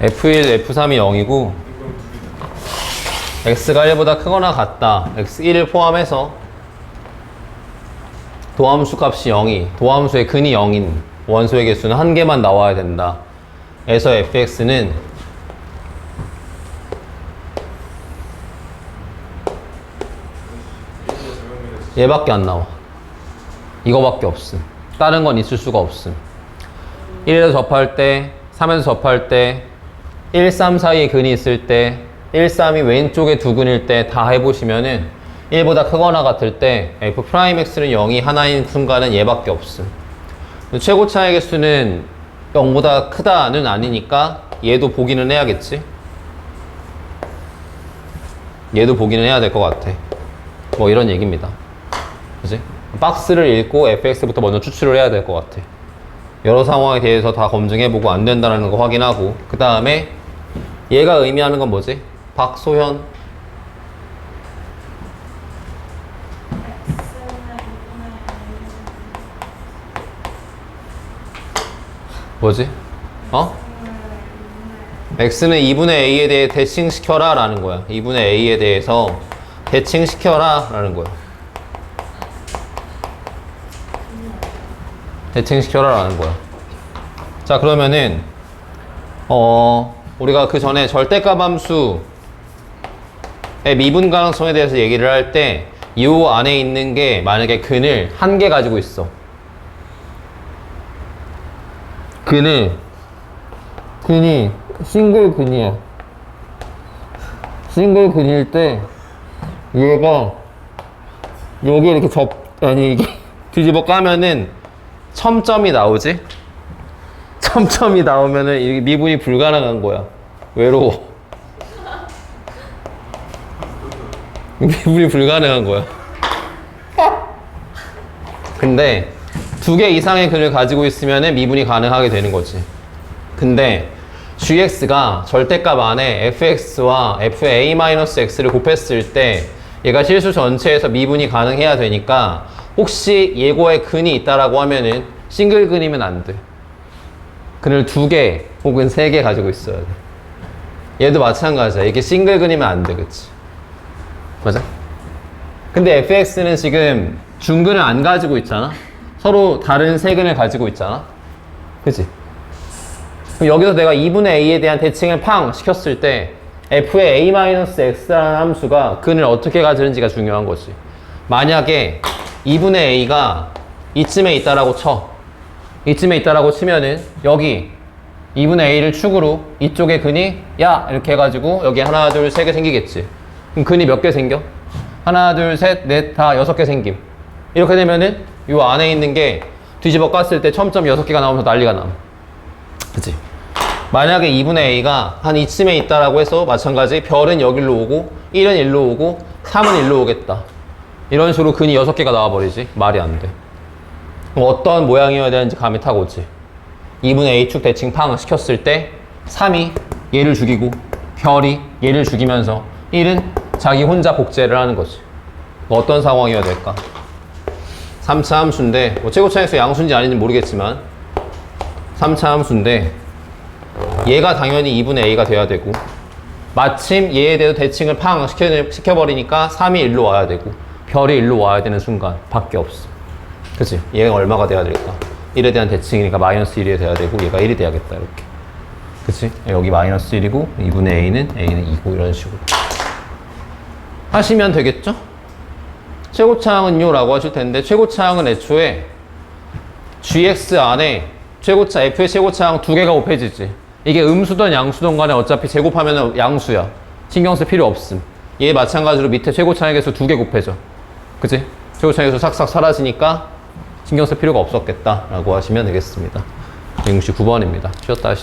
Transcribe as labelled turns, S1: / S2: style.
S1: F1, F3이 0이고 x가 1보다 크거나 같다. x1을 포함해서 도함수 값이 0이 도함수의 근이 0인 원소의 개수는 한 개만 나와야 된다. 에서 fx는 얘밖에 안 나와. 이거밖에 없음. 다른 건 있을 수가 없음. 1에서 접할 때, 3에서 접할 때, 1, 3 사이에 근이 있을 때, 1, 3이 왼쪽에 두 근일 때 다 해보시면은 1보다 크거나 같을 때 f'x는 0이 하나인 순간은 얘밖에 없음. 최고 차의 개수는 0보다 크다는 아니니까 얘도 보기는 해야겠지. 얘도 보기는 해야 될 것 같아. 뭐 이런 얘기입니다. 그지? 박스를 읽고 fx부터 먼저 추출을 해야 될 것 같아. 여러 상황에 대해서 다 검증해보고 안 된다는 거 확인하고 그 다음에 얘가 의미하는 건 뭐지? 박소현 뭐지? 어? x는 2분의 a에 대해 대칭시켜라 라는 거야 2분의 a에 대해서 대칭시켜라 라는 거야 대칭시켜라 라는 거야 자 그러면은 어 우리가 그 전에 절대값 함수의 미분 가능성에 대해서 얘기를 할 때 이 안에 있는 게 만약에 근을 한 개 가지고 있어. 근을. 근이 싱글 근이야. 싱글 근일 때 얘가 여기 이렇게 접 아니 이게 뒤집어 까면은 첨점이 나오지 첨점이 나오면은 미분이 불가능한 거야 외로워 미분이 불가능한 거야 근데 두 개 이상의 근을 가지고 있으면 미분이 가능하게 되는 거지. 근데 gx가 절대값 안에 fx와 fa-x를 곱했을 때 얘가 실수 전체에서 미분이 가능해야 되니까 혹시 예고에 근이 있다라고 하면은 싱글 근이면 안 돼. 근을 두개 혹은 세 개 가지고 있어야 돼. 얘도 마찬가지야. 이게 싱글 근이면 안 돼. 그치? 맞아? 근데 fx는 지금 중근을 안 가지고 있잖아? 서로 다른 세 근을 가지고 있잖아? 그치? 그럼 여기서 내가 2분의 a에 대한 대칭을 팡 시켰을 때 f의 a-x라는 함수가 근을 어떻게 가지는지가 중요한 거지. 만약에 2분의 a가 이쯤에 있다라고 쳐. 이쯤에 있다라고 치면은 여기 2분의 a를 축으로 이쪽에 근이 야 이렇게 해가지고 여기 하나 둘 세 개 생기겠지. 그럼 근이 몇 개 생겨? 하나 둘 셋 넷 다 여섯 개 생김. 이렇게 되면은 이 안에 있는 게 뒤집어 깠을 때 첨점 여섯 개가 나오면서 난리가 나. 그치? 만약에 2분의 a가 한 이쯤에 있다라고 해서 마찬가지 별은 여기로 오고 1은 일로 오고 3은 일로 오겠다. 이런 식으로 근이 여섯 개가 나와버리지. 말이 안 돼. 어떤 모양이어야 되는지 감이 타고 오지. 2분의 a축 대칭 팡 시켰을 때 3이 얘를 죽이고 별이 얘를 죽이면서 1은 자기 혼자 복제를 하는 거지. 뭐 어떤 상황이어야 될까? 3차 함수인데 뭐 최고차에서 양수인지 아닌지 모르겠지만 3차 함수인데 얘가 당연히 2분의 a가 돼야 되고 마침 얘에 대해서 대칭을 팡 시켜, 시켜버리니까 3이 일로 와야 되고 별이 일로 와야 되는 순간 밖에 없어 그치? 얘가 얼마가 돼야 될까? 1에 대한 대칭이니까 마이너스 1이 돼야 되고 얘가 1이 돼야겠다 이렇게 그치? 여기 마이너스 1이고 2분의 a는 a는 2고 이런 식으로 하시면 되겠죠? 최고차항은요 라고 하실 텐데 최고차항은 애초에 gx 안에 최고차 f의 최고차항 두 개가 곱해지지 이게 음수든 양수든 간에 어차피 제곱하면 양수야 신경 쓸 필요 없음 얘 마찬가지로 밑에 최고차항의 개수 두 개 곱해져 그치? 최고차항의 개수 싹싹 사라지니까 신경 쓸 필요가 없었겠다 라고 하시면 되겠습니다. 169번입니다. 쉬었다 하시